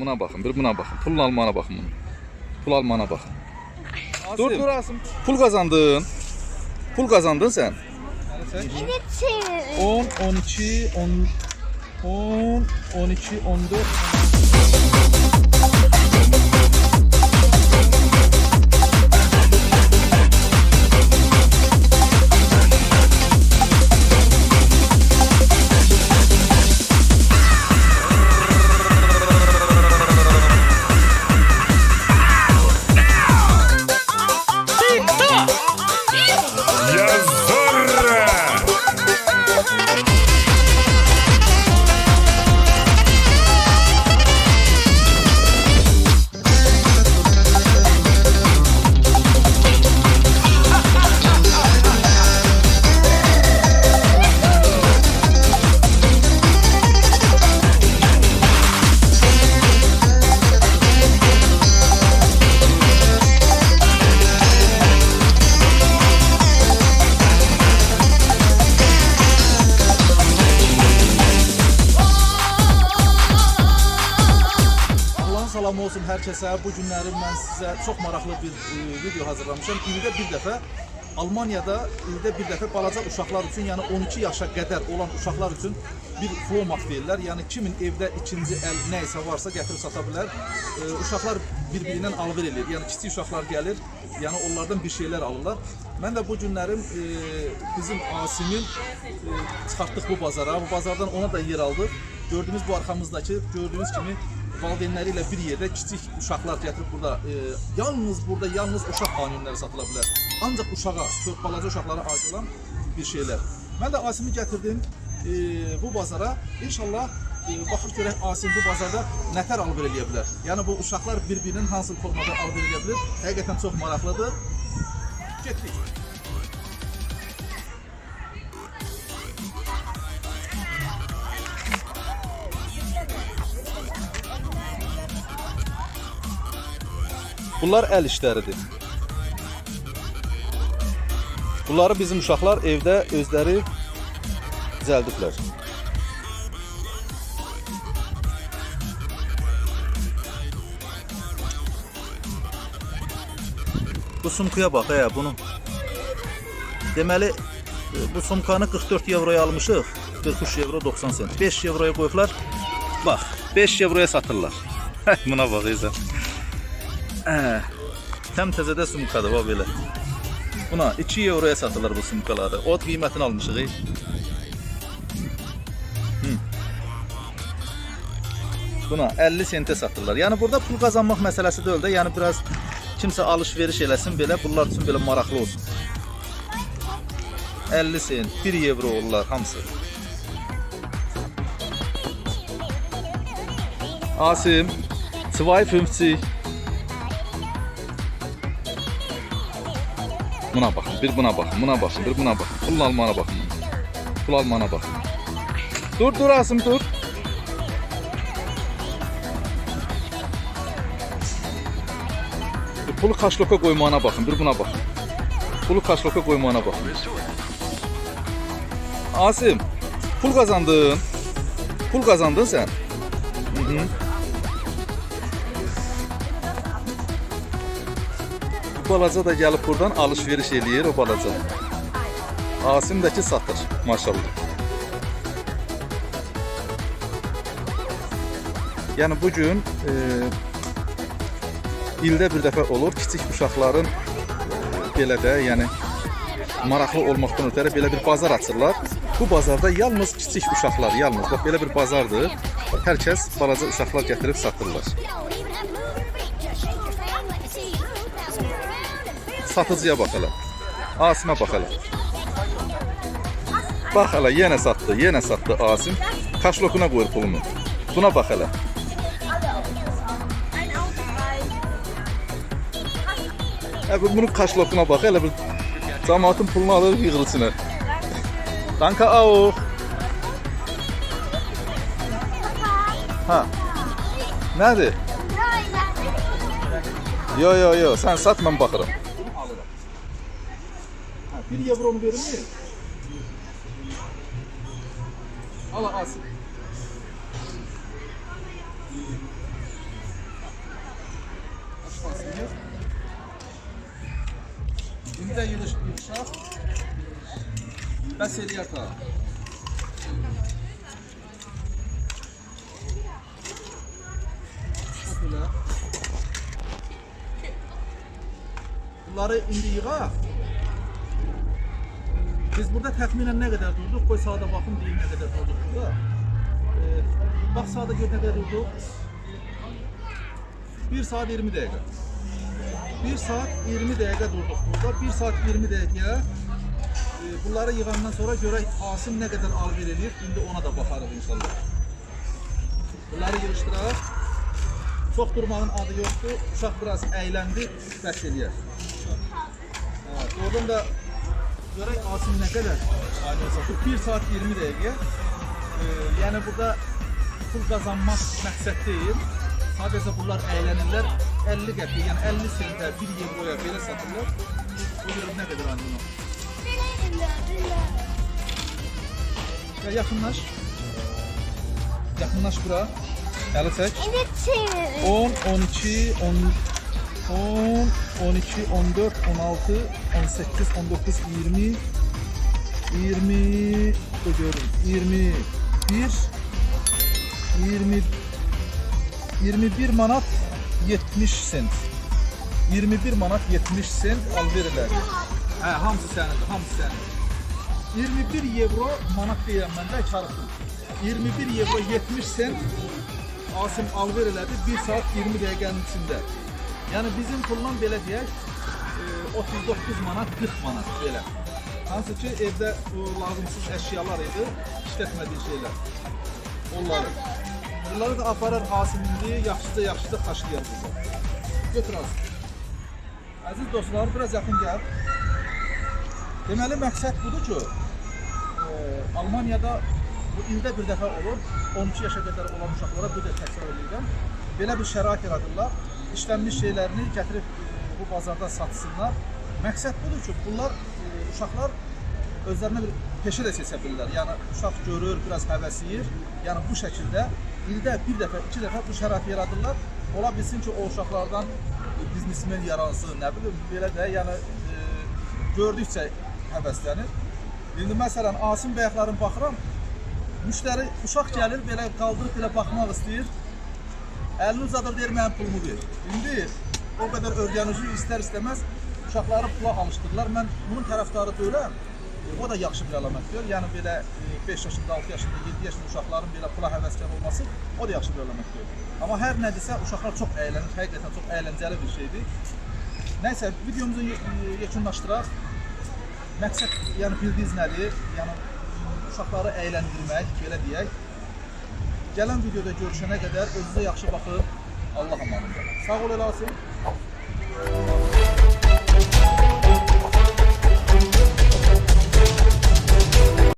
buna bakın, bir buna bakın. Pulun almağına bakın bunu. Pul almağına bakın. Dur dur Asım. Pul kazandın. Pul kazandın sen. Evet. 10, 12, 10, 10, 12, 14, 14. Olsun hər kəsə. Bu günləri mən sizə çox maraqlı bir e, video hazırlamışam. İldə bir dəfə Almaniyada ildə bir dəfə balaca uşaqlar üçün, yəni 12 yaşa qədər olan uşaqlar üçün bir flomat verirlər. Yəni kimin evdə ikinci əl nə isə varsa gətirib sata bilər. E, uşaqlar bir-birindən alver eləyir. Yəni kiçik uşaqlar gəlir, yəni onlardan bir şeylər alırlar. Mən də bu günlərim e, bizim Asimin e, çıxartdıq bu bazara. Bu bazardan ona da yer aldıq. Gördüyünüz bu arxamızdakı gördüyünüz kimi valideynləri ilə bir yerdə kiçik uşaqlar gətirib burada e, yalnız burada yalnız uşaq qanunları satıla bilər. Ancaq uşağa, balaca uşaqlara aid olan bir şeylər. Mən də Asimi gətirdim e, bu bazara. İnşallah e, baxıb görək Asim bu bazarda nətər alver eləyə bilər. Yəni bu uşaqlar bir-birinin hansı formada alver eləyə bilər. Həqiqətən çox maraqlıdır. Getdik. Bunlar əl işləridir. Bunları bizim uşaqlar evdə özləri düzəldiblər. Bu sumkaya bax, hə, bunu. Deməli, e, bu sumkanı 44 avroya almışıq. 43 avro 90 sent. 5 avroya qoyublar. Bax, 5 avroya satırlar. Buna bax, izə. Hə. Təm təzədə sumkadır bax belə. Buna 2 euroya satılır bu sumkaları. Ot qiymətini almışıq. Hı. Buna 50 sentə satırlar. Yəni burada pul qazanmaq məsələsi deyil də, yəni biraz kimsə alış-veriş eləsin belə, bunlar üçün belə maraqlı olsun. 50 sent, 1 evro olurlar hamısı. Asim, 2,50 Buna baxın, bir buna baxın, buna baxın, bir buna baxın. Pul almana baxın. Pul almana baxın. Dur, dur Asım, dur. Bir Pulu kaşloka qoymağına baxın, bir buna baxın. Pulu kaşloka qoymağına baxın. Asim, pul kazandın. Pul kazandın sen. Hı -hı. Balaca da gəlib buradan alış-veriş eləyir o balaca. Asim də ki satır, maşallah. Yəni bu gün e, ildə bir dəfə olur kiçik uşaqların e, belə də, yəni maraqlı olmaqdan ötəri belə bir bazar açırlar. Bu bazarda yalnız kiçik uşaqlar, yalnız bax belə bir bazardır. Hər kəs balaca uşaqlar gətirib satırlar. Satıcıya bax hələ. Asimə bax hələ. Bax hələ yenə satdı, yenə satdı Asim. Kaşlokuna qoyur pulunu. Buna hələ. Hə, bu- bunun kaşlokuna bax hələ bir cəmaatın pulunu alır yığır içinə. Danke auch. Ha. Nədir? Yo yo yo, sən sat baxıram. Bir yavrum verir mi? Allah alsın. Açmasın ya. Şimdi de yılış. Beseli yatağı. Bunları indi yığa. Biz burada təxminən nə qədər durduq? Qoy sağda baxım deyim nə qədər durduq burada. Ee, bax sağda gör nə qədər durduq. 1 saat 20 dəqiqə. 1 saat 20 dəqiqə durduq burada. 1 saat 20 dəqiqəyə e, bunları yığandan sonra görək Asim nə qədər alver eləyir. İndi ona da baxarıq inşallah. Bunları yığışdıraq. Çox durmağın adı yoxdur. Uşaq biraz əyləndi, bəs eləyər. Evet, oradan da görək Asim nə qədər alver satır. 1 saat 20 dəqiqə. E, yəni burada pul qazanmaq məqsəd deyil. Sadəcə bunlar əylənirlər. 50 qəpik, yəni 50 sentə 1 euroya belə satırlar. Bu görüm nə qədər anlamı. Ya yaxınlaş. Yaxınlaş bura. Əli çək. Yine çevir. 10, 12, 10, 10, 12, 14, 16, 18, 19, 20, 20, da görün, 21, 20, 21 manat 70 sent. 21 manat 70 sent alverirlər. Hə, hamısı sənindir, hamısı sənindir. 21 euro manat deyirəm mən də karıxdım. 21 euro 70 sent Asim alver elədi 1 saat 20 dəqiqənin içində. Yəni bizim pulla belə deyək e, 39 manat 40 manat belə. Hansı ki evdə lazımsız əşyalar idi, işlətmədiyi şeylər. Onları. Bunları da aparar Asim indi yaxşıca yaxşıca taşıyar burada. Götür Asim. Əziz dostlar, biraz yaxın gəl. Deməli məqsəd budur ki, e, Almaniyada bu ildə bir dəfə olur. 12 yaşa qədər olan uşaqlara bu da təkrar edirəm. Belə bir şərait yaradırlar. İşlənmiş şeylərini gətirib e, bu bazarda satsınlar. Məqsəd budur ki, bunlar e, uşaqlar özlərinə bir peşə də seçə bilirlər. Yəni uşaq görür, biraz həvəsləyir. Yəni bu şəkildə ildə bir dəfə, iki dəfə bu şəraiti yaradırlar. Ola bilsin ki, o uşaqlardan biznesmen yaransın, nə bilim, belə də, yəni e, gördükcə həvəslənir. İndi məsələn Asim bəyəklərin baxıram, müştəri uşaq gəlir belə qaldırıb belə baxmaq istəyir. Əlini uzadır deyir mənim pulumu ver. İndi o qədər öyrənici istər istəməz uşaqları pula alışdırırlar. Mən bunun tərəfdarı deyiləm. E, O da yaxşı bir əlamətdir. Yəni belə 5 yaşında, 6 yaşında, 7 yaşında uşaqların belə pula həvəskar olması o da yaxşı bir əlamətdir. Amma hər nədirsə uşaqlar çox əylənir, həqiqətən çox əyləncəli bir şeydir. Nəysə, videomuzu ye- yekunlaşdıraq. Məqsəd, yəni bildiyiniz nədir? Yəni uşaqları əyləndirmək, belə deyək. Gələn videoda görüşənə qədər özünüzə yaxşı baxın. Allah amanında. Sağ ol Elasin.